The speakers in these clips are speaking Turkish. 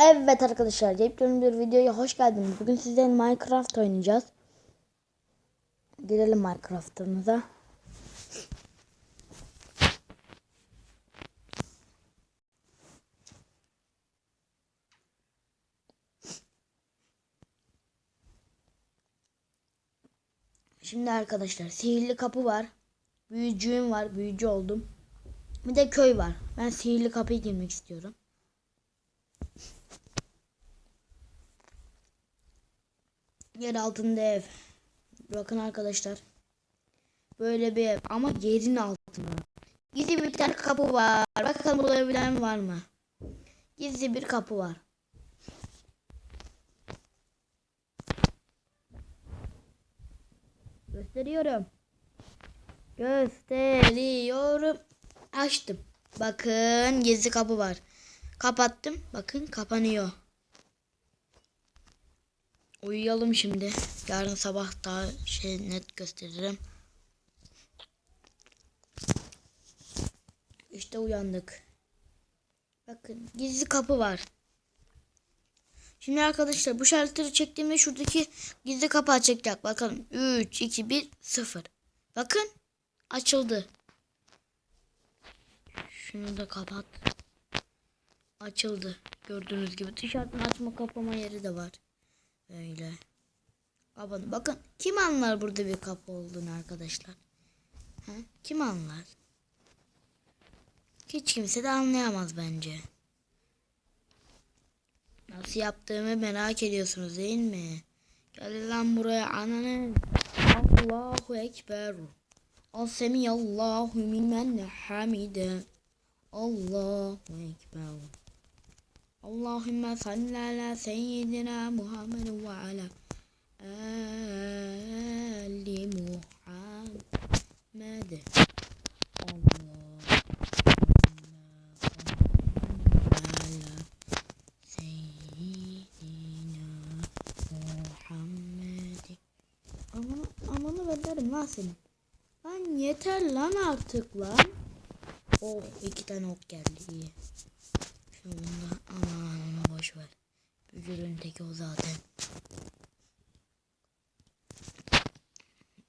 Evet arkadaşlar, yepyeni bir videoya hoş geldiniz. Bugün sizden Minecraft oynayacağız. Girelim Minecraft'ımıza. Şimdi arkadaşlar sihirli kapı var. Büyücüğüm var. Büyücü oldum. Bir de köy var. Ben sihirli kapıya girmek istiyorum. Yer altında ev. Bakın arkadaşlar. Böyle bir ev ama yerin altında. Gizli bir tane kapı var. Bakalım bulabilen var mı? Gizli bir kapı var. Gösteriyorum. Gösteriyorum. Açtım. Bakın gizli kapı var. Kapattım. Bakın kapanıyor. Uyuyalım şimdi. Yarın sabah daha şey net gösteririm. İşte uyandık. Bakın gizli kapı var. Şimdi arkadaşlar bu şalteri çektiğimde şuradaki gizli kapı açacak. Bakalım 3, 2, 1, 0. Bakın açıldı. Şunu da kapat. Açıldı. Gördüğünüz gibi dışarıdan açma kapama yeri de var. Öyle. Kapanın. Bakın kim anlar burada bir kapı olduğunu arkadaşlar? Ha? Kim anlar? Hiç kimse de anlayamaz bence. Nasıl yaptığımı merak ediyorsunuz değil mi? Gel lan buraya ananı. Allahu Ekber. Allahu mimmen hamide. Allahu Ekber. Allahümme salli ala seyyidina Muhammed ve ala ali Muhammed. Amanı, verlerim lan senin. Lan yeter lan artık lan. Oh iki tane ok geldi iyi. Şunu da aman onu boş ver. Bücürün teki o zaten.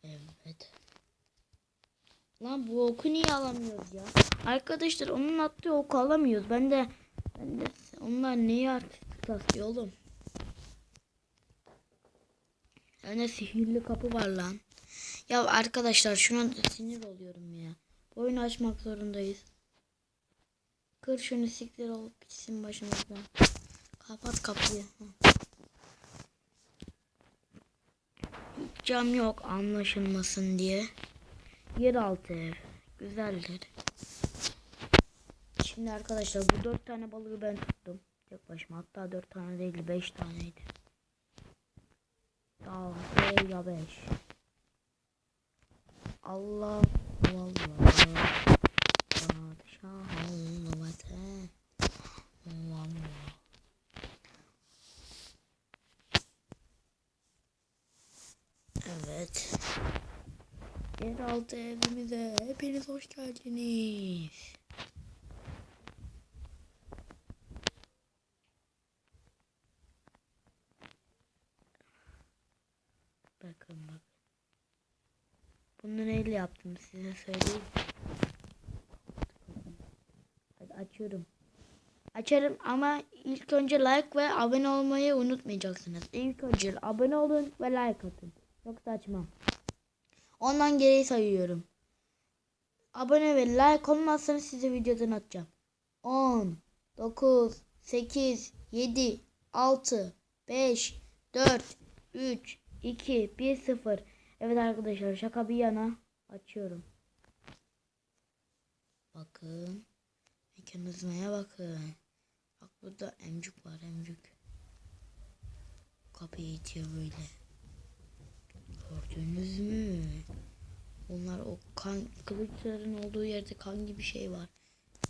Evet. Lan bu oku niye alamıyoruz ya? Arkadaşlar onun attığı oku alamıyoruz. Ben de ben de onlar neyi artık taslıyor oğlum? Yani sihirli kapı var lan. Ya arkadaşlar şuna sinir oluyorum ya. Bu oyunu açmak zorundayız. Kır şunu siktir olup gitsin başımızdan. Kapat kapıyı. Cam yok anlaşılmasın diye. Yeraltı ev. Güzeldir. Şimdi arkadaşlar bu dört tane balığı ben tuttum. Tek başıma. Hatta dört tane değil beş taneydi. Daha ya beş. Allah Allah. Padişah olmadı. Allah. Evet. Yeraltı evimize hepiniz hoş geldiniz. Bakın bakın. Bunu neyle yaptım size söyleyeyim. Hadi açıyorum. Açarım ama ilk önce like ve abone olmayı unutmayacaksınız. İlk önce abone olun ve like atın. Yoksa açmam. Ondan geriye sayıyorum. Abone ve like olmazsanız size videodan atacağım. 10, 9, 8, 7, 6, 5, 4, 3, 2, 1, 0. Evet arkadaşlar şaka bir yana açıyorum. Bakın. Mekanizmaya bakın. Bak burada emcük var emcük. Kapıyı itiyor böyle. Gördünüz mü? Onlar o kan kılıçların olduğu yerde kan gibi şey var.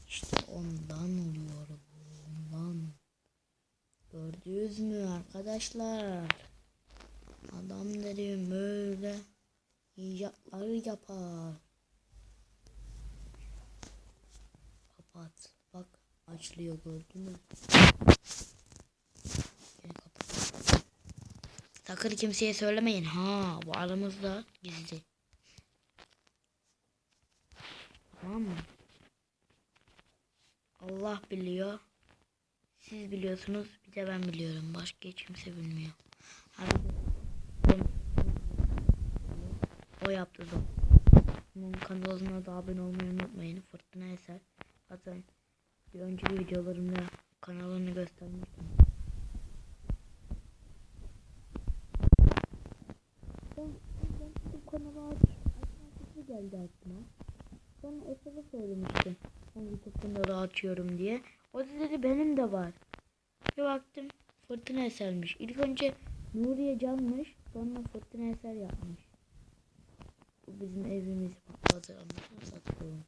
İşte ondan oluyor bu. Ondan. Gördünüz mü arkadaşlar? Adam dedim böyle icatlar yapar. Kapat. Bak açılıyor gördün mü? Sakın kimseye söylemeyin. Ha bu aramızda gizli. Tamam mı? Allah biliyor. Siz biliyorsunuz. Bir de ben biliyorum. Başka hiç kimse bilmiyor. O yaptı da. Bunun kanalına da abone olmayı unutmayın. Fırtına Eser. Zaten bir önceki videolarımda kanalını göstermiştim. Ben, ben bu kanalı aç, açma fikri geldi aklıma. Sonra Eser'e söylemiştim. YouTube kanalı açıyorum diye. O da dedi benim de var. Bir baktım Fırtına Eser'miş. İlk önce Nuriye Can'mış. Sonra Fırtına Eser yapmış. Bu bizim evimizi patladı. Satayım.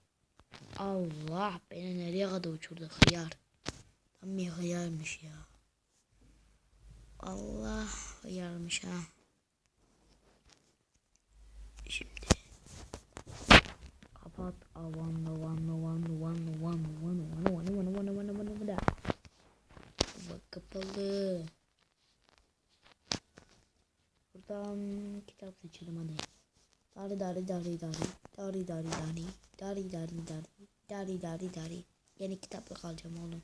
Allah beni nereye kadar uçurdu hıyar. Tam bir hıyarmış ya. Allah hıyarmış ha. Dari dari dari dari. Dari dari dari. Dari dari dari. Dari dari dari. Yeni kitaplık alacağım oğlum.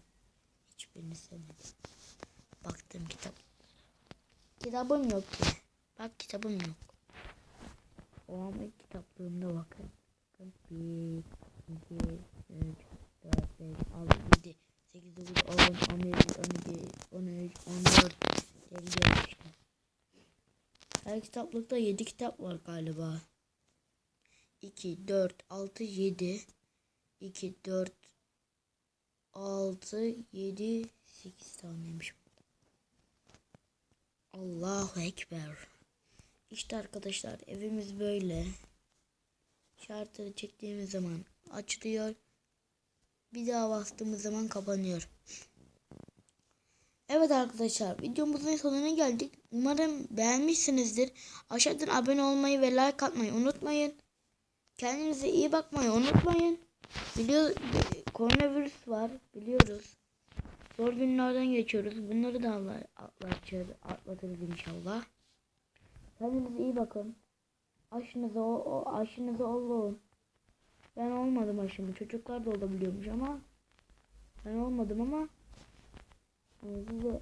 Hiçbirini sevmedim. Baktım kitap. Kitabım yok ki. Bak kitabım yok. O an ilk kitaplığımda bakın. Bakın. Bir, iki, üç, dört, beş, altı, yedi, sekiz, dokuz, on, on bir, on iki, on üç, on dört. Geri gelmiştim. Her kitaplıkta yedi kitap var galiba. 2, 4, 6, 7, 2, 4, 6, 7, 8 taneymiş. Allahu Ekber. İşte arkadaşlar evimiz böyle. Şartları çektiğimiz zaman açılıyor. Bir daha bastığımız zaman kapanıyor. Evet arkadaşlar videomuzun sonuna geldik. Umarım beğenmişsinizdir. Aşağıdan abone olmayı ve like atmayı unutmayın. Kendinize iyi bakmayı unutmayın. Biliyor koronavirüs var biliyoruz. Zor günlerden geçiyoruz. Bunları da atlatacağız, atlatırız inşallah. Kendinize iyi bakın. Aşınıza o, o aşınıza olun. Ben olmadım aşımı. Çocuklar da olabiliyormuş ama ben olmadım ama size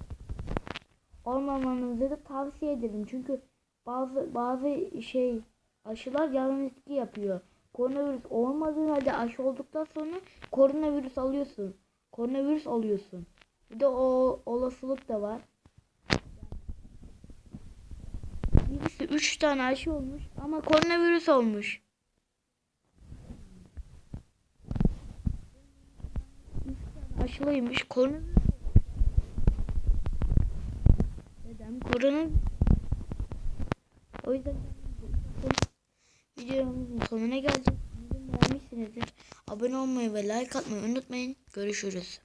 olmamanızı da tavsiye ederim. Çünkü bazı bazı şey aşılar yan etki yapıyor. Koronavirüs olmadığı halde aşı olduktan sonra koronavirüs alıyorsun. Koronavirüs alıyorsun. Bir de o olasılık da var. Birisi 3 tane aşı olmuş ama koronavirüs olmuş. Aşılıymış. Koronavirüs Neden? Korona O yüzden videomuzun sonuna geldik. Beğenmişsinizdir. Abone olmayı ve like atmayı unutmayın. Görüşürüz.